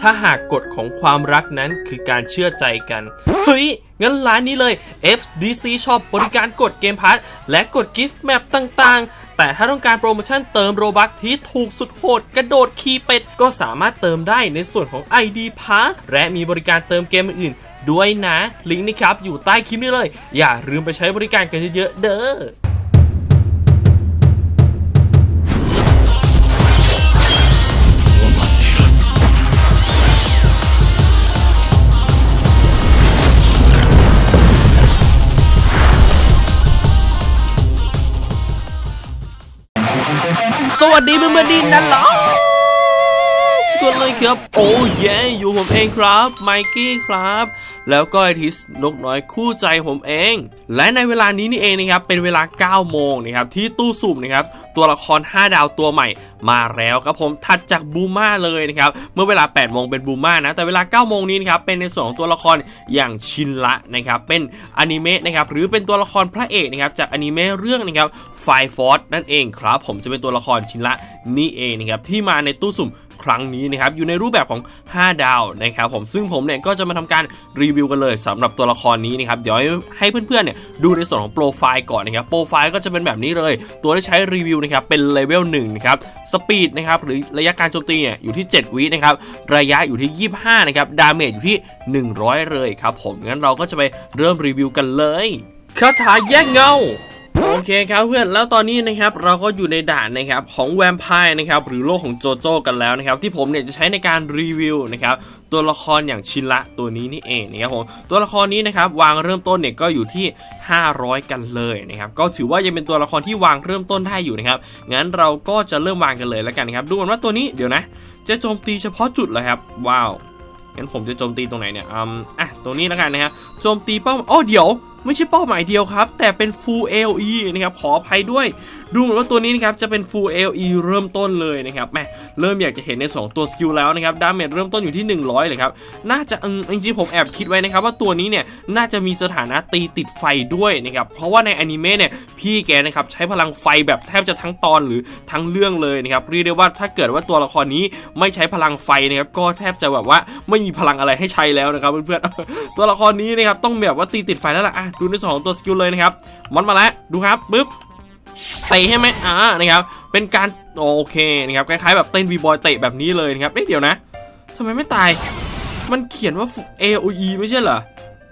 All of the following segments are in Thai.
ถ้าหากกฎของความรักนั้นคือการเชื่อใจกัน เฮ้ย งั้นร้านนี้เลย FDC Shop บริการกดเกมพาร์ทและกดกิฟต์แมปต่างๆ แต่ถ้าต้องการโปรโมชั่นเติมโรบัคที่ถูกสุดโหด กระโดดคีเป็ด ก็สามารถเติมได้ในส่วนของ ID Pass และมีบริการเติมเกมอื่นๆด้วยนะ ลิงก์นี้ครับ อยู่ใต้คลิปนี้เลย อย่าลืมไปใช้บริการกันเยอะๆเด้อ สวัสดีเพื่อนๆดีนั่นเหรอ กุลเลยครับ โอ้เย่อยู่ผมเองครับไมกี้ครับ แล้วก็ไอทิสนกน้อยคู่ใจผมเอง และในเวลานี้นี่เองนะครับเป็นเวลา 9 โมงนะครับที่ตู้สุ่มนะครับตัวละคร 5 ดาวตัวใหม่มาแล้วครับผมถัดจากบูม่าเลยนะครับเมื่อเวลา 8 โมงเป็นบูม่านะแต่เวลา 9 โมงนี้นะครับเป็นในส่วนของตัวละครอย่างชินละนะครับเป็นอนิเมะนะครับหรือเป็นตัวละครพระเอกนะครับจากอนิเมะเรื่องนะครับไฟฟอร์ดนั่นเองครับ ผมจะเป็นตัวละครชินละนี่เองนะครับที่มาในตู้สุ่ม ครั้งนี้นะครับอยู่ในรูปแบบของ 5 ดาวนะครับผมซึ่งผมเนี่ยก็จะมาทำการรีวิวกันเลยสำหรับตัวละครนี้นะครับเดี๋ยวให้เพื่อนๆเนี่ยดูในส่วนของโปรไฟล์ก่อนนะครับโปรไฟล์ก็จะเป็นแบบนี้เลย ตัวที่ใช้รีวิวนะครับเป็นเลเวล1นะครับสปีดนะครับหรือระยะการโจมตีเนี่ยอยู่ที่ 7 วินะครับระยะอยู่ที่ 25นะครับดาเมจอยู่ที่ 100 เลยครับผมงั้นเราก็จะไปเริ่มรีวิวกันเลยคาถาแยกเงา เคครับเพื่อนแล้วตอนนี้นะครับเราก็อยู่ในด่านนะครับของแวมไพร์นะครับหรือโลกของโจโจ้กันแล้วนะครับที่ผมเนี่ยจะใช้ในการรีวิวนะครับตัวละครอย่างชินละตัวนี้นี่เองนะครับผมตัวละครนี้นะครับวางเริ่มต้นเนี่ยก็อยู่ที่ 500 กันเลยนะครับก็ถือว่ายังเป็นตัวละครที่วางเริ่มต้นได้อยู่นะครับงั้นเราก็จะเริ่มวางกันเลยแล้วกันนะครับดูกันว่าตัวนี้เดี๋ยวนะ จะโจมตีเฉพาะจุดเลยครับว้าวงั้นผมจะโจมตีตรงไหนเนี่ยอืมอะตรงนี้แล้วกันนะฮะโจมตีเป้าอ๋อเดี๋ยว ไม่ใช่เป้าหมายเดียวครับ แต่เป็น full LE นะครับขออภัยด้วย ดูเหมือนว่าตัวนี้นะครับจะเป็น full LE เริ่มต้นเลยนะครับแม่เริ่มอยากจะเห็นใน 2 ตัวสกิลแล้วนะครับดาเมจเริ่มต้นอยู่ที่ 100 เลยครับ น่าจะอืมจริงๆผมแอบคิดไว้นะครับว่าตัวนี้เนี่ยน่าจะมีสถานะตีติดไฟด้วยนะครับเพราะว่าในอนิเมะเนี่ยพี่แกนะครับใช้พลังไฟแบบแทบจะทั้งตอนหรือทั้งเรื่องเลยนะครับเรียกได้ว่าถ้าเกิดว่าตัวละครนี้ไม่ใช้พลังไฟนะครับก็แทบจะแบบว่าไม่มีพลังอะไรให้ใช้แล้วนะครับเพื่อนๆตัวละครนี้นะครับต้องแบบว่าตีติดไฟแล้วล่ะอะดูในสองตัวสกิลเลยนะครับมอนมาแล้วดูครับปึ๊บ เตะใช่ไหมอ่านะครับ เป็นการโอเคนะครับคล้ายๆแบบเต้นวีบอยเตะแบบนี้เลยนะครับเอ๊ะเดี๋ยวนะทำไมไม่ตาย มันเขียนว่า AOE ไม่ใช่เหรอ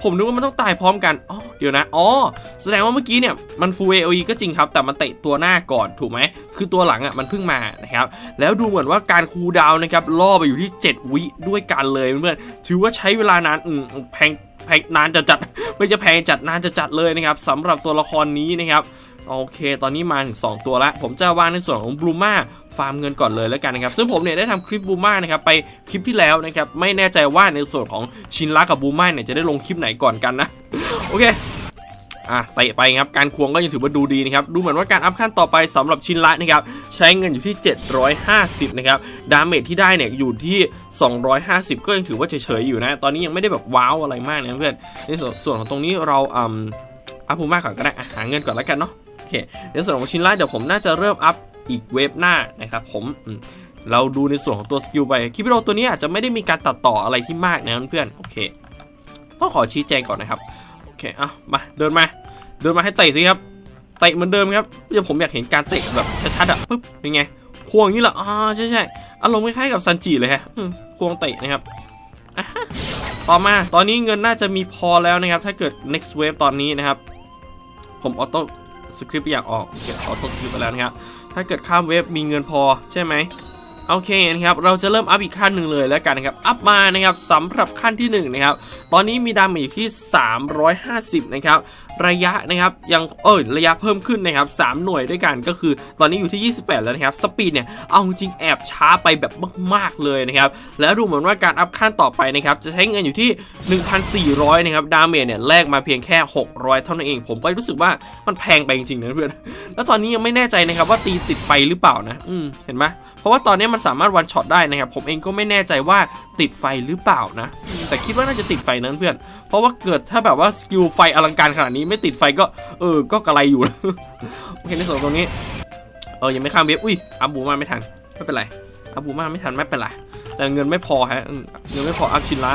ผมนึกว่ามันต้องตายพร้อมกัน อ๋อ เดี๋ยวนะ อ๋อ แสดงว่าเมื่อกี้เนี่ย มัน full AOE ก็จริงครับ แต่มันเตะตัวหน้าก่อนถูกไหม คือตัวหลังอะมันเพิ่งมานะครับ แล้วดูเหมือนว่าการคูลดาวน์นะครับ ล่อไปอยู่ที่ 7 วิด้วยกันเลยเพื่อนๆ ถือว่าใช้เวลานาน อืมแพงแพงนานจะจัด ไม่จะแพงจัดนานจะจัดเลยนะครับสำหรับตัวละครนี้นะครับ โอเค ตอนนี้มาถึง2ตัวแล้วผมจะวางในส่วนของบลูมาฟาร์มเงินก่อนเลยแล้วกันนะครับ ซึ่งผมเนี่ยได้ทำคลิปบลูมานะครับไปคลิปที่แล้วนะครับ ไม่แน่ใจว่าในส่วนของชินละกับบลูมาเนี่ยจะได้ลงคลิปไหนก่อนกันนะ โอเคอะไปไปครับการควงก็ยังถือว่าดูดีนะครับดูเหมือนว่าการอัพขั้นต่อไปสำหรับชินละนะครับใช้เงินอยู่ที่ 750นะครับดาเมจที่ได้เนี่ยอยู่ที่ 250 ก็ยังถือว่าเฉยๆอยู่นะ ตอนนี้ยังไม่ได้แบบว้าวอะไรมากนะเพื่อนในส่วนของตรงนี้เราอัพบูมาก่อนก็ได้หาเงินก่อนแล้วกันเนาะ เค ในส่วนของชินละเดี๋ยวผมน่าจะเริ่มอัพอีกเวฟหน้านะครับผมเราดูในส่วนของตัวสกิลไปคลิปวิดีโอตัวนี้อาจจะไม่ได้มีการตัดต่ออะไรที่มากนะเพื่อนๆโอเคต้องขอชี้แจงก่อนนะครับโอเคเอะมาเดินมา เดินมาให้เตะสิครับเตะเหมือนเดิมครับเดี๋ยวผมอยากเห็นการเตะแบบชัดๆอะปึ๊บเป็นไงควงนี้เหรออ่าใช่ใช่อารมณ์คล้ายๆกับซันจิเลยฮะควงเตะนะครับต่อมาตอนนี้เงินน่าจะมีพอแล้วนะครับ ถ้าเกิด next wave ตอนนี้นะครับ ผมออโต้ สคริปต์อยากออกเก็บออโต้สคริปต์ไปแล้วนะครับ ถ้าเกิดข้ามเว็บมีเงินพอใช่ไหมโอเคนะครับ เราจะเริ่มอัพอีกขั้นหนึ่งเลยแล้วกันนะครับ อัพมานะครับสำหรับขั้นที่1นะครับ ตอนนี้มีดาเมจที่ 350 นะครับ ระยะนะครับยังเออระยะเพิ่มขึ้นนะครับ3หน่วยด้วยกันก็คือตอนนี้อยู่ที่ 28 แล้วนะครับสปีดเนี่ยเอาจริงแอบช้าไปแบบมากๆเลยนะครับแล้วดูเหมือนว่าการอัพขั้นต่อไปนะครับจะใช้เงินอยู่ที่ 1,400นะครับดาเมจเนี่ยแลกมาเพียงแค่ 600 เท่านั้นเอง ผมก็รู้สึกว่ามันแพงไปจริงๆนะเพื่อนแล้วตอนนี้ยังไม่แน่ใจนะครับว่าตีติดไฟหรือเปล่านะอืมเห็นไหมเพราะว่าตอนนี้มันสามารถวันช็อตได้นะครับผมเองก็ไม่แน่ใจว่า ติดไฟหรือเปล่านะ แต่คิดว่าน่าจะติดไฟนั้นเพื่อน เพราะว่าเกิดถ้าแบบว่าสกิลไฟอลังการขนาดนี้ไม่ติดไฟก็เออก็กระไรอยู่นะโอเคในส่วนตรงนี้เออยังไม่ข้ามเว็บอุ้ยอับบูมาไม่ทันไม่เป็นไรอับบูมาไม่ทันไม่เป็นไรแต่เงินไม่พอฮะเงินไม่พออัพชินล่า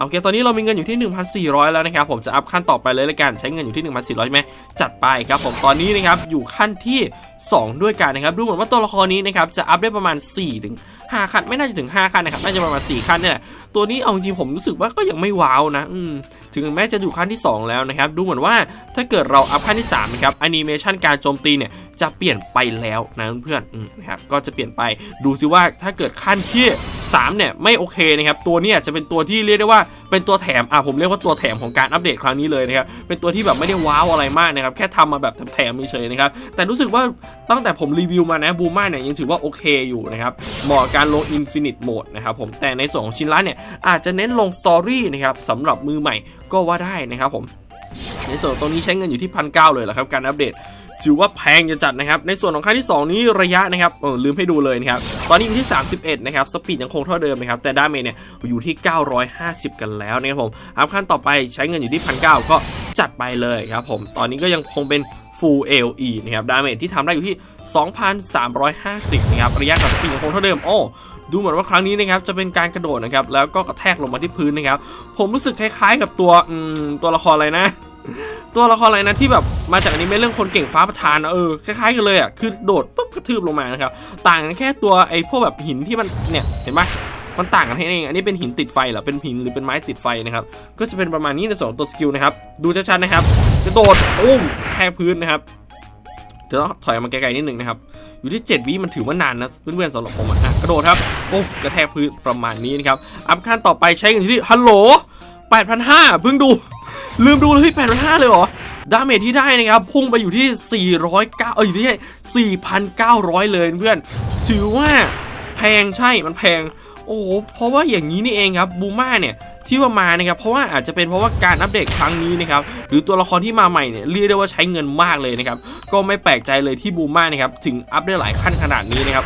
โอเค ตอนนี้เรามีเงินอยู่ที่ 1,400 แล้วนะครับ ผมจะอัพขั้นต่อไปเลยละกัน ใช้เงินอยู่ที่ 1,400ใช่ไหมจัดไปครับผม ตอนนี้นะครับ อยู่ขั้นที่ 2 ด้วยกันนะครับ ดูเหมือนว่าตัวละครนี้นะครับ จะอัพได้ประมาณ 4 ถึง 5 ขั้น ไม่น่าจะถึง 5 ขั้นนะครับ น่าจะประมาณ 4 ขั้นนี่แหละ ตัวนี้เอาจริงผมรู้สึกว่าก็ยังไม่ว้าวนะ อืม ถึงแม้จะอยู่ขั้นที่ 2 แล้วนะครับ ดูเหมือนว่าถ้าเกิดเราอัพขั้นที่3นะครับแอนิเมชันการโจมตีเนี่ยจะเปลี่ยนไปแล้วนะเพื่อนๆอืมนะครับ ก็จะเปลี่ยนไป ดูซิว่าถ้าเกิดขั้นที่ 3เนี่ยไม่โอเคนะครับตัวเนี้จะเป็นตัวที่เรียกได้ว่าเป็นตัวแถมอะผมเรียกว่าตัวแถมของการอัปเดตครั้งนี้เลยนะครับเป็นตัวที่แบบไม่ได้ว้าวอะไรมากนะครับแค่ทำมาแบบแถมๆเฉยๆนะครับแต่รู้สึกว่าตั้งแต่ผมรีวิวมานะบูมาเนี่ยยังถือว่าโอเคอยู่นะครับเหมาะการลง Infinite Mode นะครับผมแต่ในส่วนของชินลันเนี่ยอาจจะเน้นลงสตอรี่นะครับสำหรับมือใหม่ก็ว่าได้นะครับผม ในส่วนตรงนี้ใช้เงินอยู่ที่พันเเลยแหละครับการอัปเดตถือว่าแพงจะจัดนะครับ ในส่วนของขั้นที่ 2 นี้ระยะนะครับเออลืมให้ดูเลยนะครับ ตอนนี้อยู่ที่ 31 นะครับ สปีดยังคงเท่าเดิมนะครับ แต่ดาเมจเนี่ยอยู่ที่ 950 กันแล้วนะครับผมอัพขั้นต่อไปใช้เงินอยู่ที่พันเก็จัดไปเลยครับผม ตอนนี้ก็ยังคงเป็น full LE นะครับ ดาเมจที่ทำได้อยู่ที่ 2,350 นะครับ ระยะกับสปีดยังคงเท่าเดิม โอ้ดูเหมือนว่าครั้งนี้นะครับจะเป็นการกระโดดนะครับ แล้วก็กระแทกลงมาที่พื้นนะครับ ผมรู้สึกคล้ายๆ กับตัวอืมตัวละครอะไรนะ ตัวละครอะไรนะที่แบบมาจากอนิเมะเรื่องคนเก่งฟ้าประธานอะเออคล้ายๆกันเลยอะคือโดดปุ๊บกระทืบลงมานะครับต่างกันแค่ตัวไอ้พวกแบบหินที่มันเนี่ยเห็นปะมันต่างกันแค่นั้นเอง อันนี้เป็นหินติดไฟเหรอ เป็นหินหรือเป็นไม้ติดไฟนะครับ ก็จะเป็นประมาณนี้ในส่วนของตัวสกิลนะครับ ดูชัดๆนะครับกระโดดอุ้มแทกพื้นนะครับ เดี๋ยวต้องถอยมาไกลๆนิดนึงนะครับ อยู่ที่ 7 วิมันถือว่านานนะเพื่อนๆสำหรับผมอะอะกระโดดครับโอ้กระแทกพื้นประมาณนี้นะครับ อัพขั้นต่อไปใช้กันที่ฮัลโหล8,500เพิ่งดู ลืมดูเลยแปดพันห้าเลยเหรอ ดาเมจที่ได้นะครับ พุ่งไปอยู่ที่ 409 เอออยู่ที่4,900 เลยเพื่อน ถือว่าแพงใช่มันแพง โอ้โหเพราะว่าอย่างนี้นี่เองครับบูมาเนี่ยที่ว่ามานะครับเพราะว่าอาจจะเป็นเพราะว่าการอัปเดตครั้งนี้นะครับหรือตัวละครที่มาใหม่เนี่ยเรียกได้ว่าใช้เงินมากเลยนะครับก็ไม่แปลกใจเลยที่บูมานะครับถึงอัพได้หลายขั้นขนาดนี้นะครับ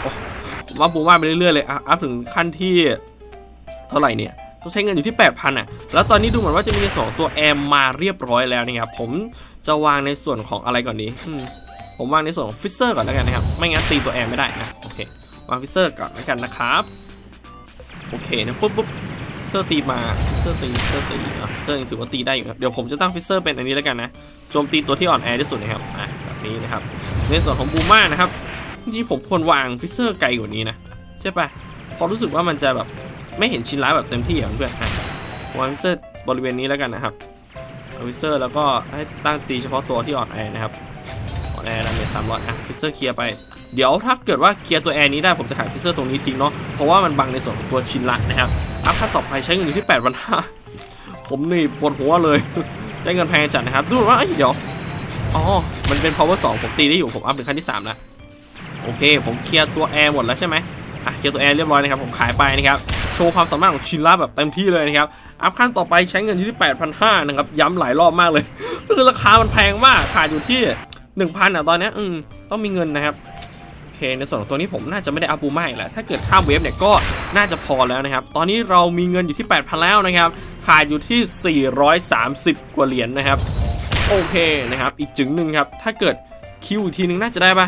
ว่าบูมาไปเรื่อยๆเลยอัพถึงขั้นที่เท่าไหร่เนี่ย ต้องใช้เงินอยู่ที่ 8,000อะ แล้วตอนนี้ดูเหมือนว่าจะมีสองตัวแอมมาเรียบร้อยแล้วนะครับ ผมจะวางในส่วนของอะไรก่อนดีผมวางในส่วนของฟิสเซอร์ก่อนแล้วกันนะครับ ไม่งั้นตีตัวแอมไม่ได้นะ โอเค วางฟิสเซอร์ก่อนแล้วกันนะครับ โอเคนะปุ๊บปุ๊บฟิเซอร์ตีมาฟิเซอร์ตีฟิเซอร์ตีอะเซอร์ยังถือว่าตีได้อยู่ครับ เดี๋ยวผมจะตั้งฟิสเซอร์เป็นอันนี้แล้วกันนะ โจมตีตัวที่อ่อนแอที่สุดนะครับอะแบบนี้นะครับ ในส่วนของบูม่านะครับ จริงๆผมควรวางฟิสเซอร์ไกลกว่านี้นะ ใช่ปะเพราะรู้สึกว่ามันจะแบบ ไม่เห็นชิ้นร้ายแบบเต็มที่อะเพื่อนวางฟิเซอร์บริเวณนี้แล้วกันนะครับฟิเซอร์แล้วก็ให้ตั้งตีเฉพาะตัวที่อ่อนแอนะครับอ่อนแอดาเมจสามร้อยอะฟิเซอร์เคลียร์ไปเดี๋ยวถ้าเกิดว่าเคลียร์ตัวแอร์นี้ได้ผมจะขายฟิเซอร์ตรงนี้ทิ้งเนาะเพราะว่ามันบังในส่วนของตัวชินละนะครับอัพขั้นต่อไปใช้เงินอยู่ที่8ปดพันห้าผมนี่ปวดหัวเลยได้เงินแพงจัดนะครับ ดูว่าเอ้ยเดี๋ยวอ๋อมันเป็น power 2 ผมตีได้อยู่ผมอัพถึงขั้นที่3แล้วโอเค ผมเคลียร์ตัวแอร์หมดแล้วใช่ไหม อะเคลียร์ตัวแอร์เรียบร้อยนะครับผมขายไปนะครับโชว์ความสามารถของชินล่าแบบเต็มที่เลยนะครับอัพขั้นต่อไปใช้เงินอยู่ที่ 8,500นะครับย้ำหลายรอบมากเลยก็คือราคามันแพงมากขายอยู่ที่ 1,000อะตอนนี้อืมต้องมีเงินนะครับโอเคในส่วนของตัวนี้ผมน่าจะไม่ได้อัพบูมาอีกแล้วถ้าเกิดข้ามเวฟเนี่ยก็น่าจะพอแล้วนะครับ ตอนนี้เรามีเงินอยู่ที่ 8,000 แล้วนะครับขายอยู่ที่ 430 กว่าเหรียญนะครับ โอเคนะครับ อีกจึงหนึ่งครับ ถ้าเกิดคิวอีกทีนึงน่าจะได้ปะ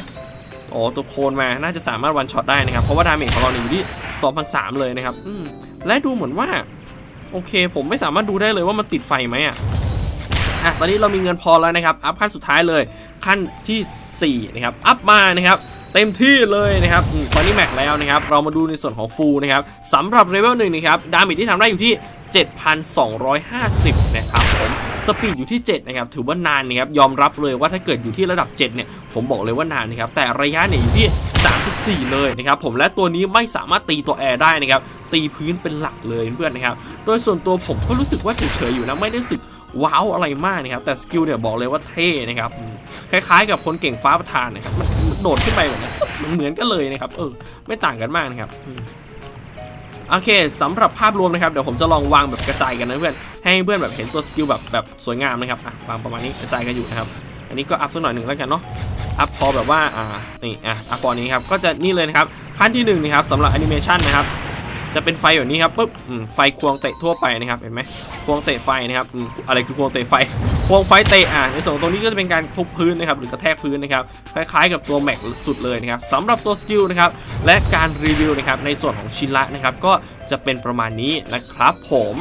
อ๋อตัวโคนมาน่าจะสามารถวันช็อตได้นะครับ เพราะว่าดาเมจของเราเนี่ยอยู่ที่2,003เลยนะครับอืมและดูเหมือนว่า โอเค ผมไม่สามารถดูได้เลยว่ามันติดไฟไหมอะอะตอนนี้เรามีเงินพอแล้วนะครับ อัพขั้นสุดท้ายเลยขั้นทีสี่4นะครับ อัพมานะครับ เต็มที่เลยนะครับตอนนี้แม็กแล้วนะครับ เรามาดูในส่วนของฟูลนะครับสำหรับเลเวลหนึ่งนะครับ ดาเมจที่ทำได้อยู่ที่ 7,250 นะครับผมสปีดอยู่ที่ 7 นะครับ ถือว่านานนะครับ ยอมรับเลยว่าถ้าเกิดอยู่ที่ระดับ 7 เนี่ย ผมบอกเลยว่านานนะครับ แต่ระยะเนี่ยอยู่ที่ 34 เลยนะครับ ผม และตัวนี้ไม่สามารถตีตัวแอร์ได้นะครับ ตีพื้นเป็นหลักเลยเพื่อนนะครับ โดยส่วนตัวผมก็รู้สึกว่าเฉยๆอยู่นะ ไม่ได้รู้สึกว้าวอะไรมากนะครับ แต่สกิลเนี่ยบอกเลยว่าเท่นะครับ คล้ายๆ กับคนเก่งฟ้าประธานนะครับ โดดขึ้นไปแบบนี้มันเหมือนกันเลยนะครับ เออ ไม่ต่างกันมากนะครับโอเคสำหรับภาพรวมนะครับเดี๋ยวผมจะลองวางแบบกระจายกันนะเพื่อนให้เพื่อนแบบเห็นตัวสกิลแบบแบบสวยงามนะครับอะวางประมาณนี้กระจายกันอยู่นะครับ อันนี้ก็อัพสักหน่อยหนึ่งแล้วกันเนาะอัพพอแบบว่าอ่านี่อะอัพพอนี้ครับก็จะนี่เลยนะครับขั้นที่หนึ่งนะครับสำหรับแอนิเมชันนะครับจะเป็นไฟแบบนี้ครับปุ๊บไฟควงเตะทั่วไปนะครับเห็นไหมควงเตะไฟนะครับอะไรคือควงเตะไฟ ควงไฟเตะอะในส่วนตรงนี้ก็จะเป็นการทุบพื้นนะครับหรือกระแทกพื้นนะครับคล้ายๆกับตัวแม็กสุดเลยนะครับสำหรับตัวสกิลนะครับและการรีวิวนะครับในส่วนของชินละนะครับก็จะเป็นประมาณนี้นะครับผม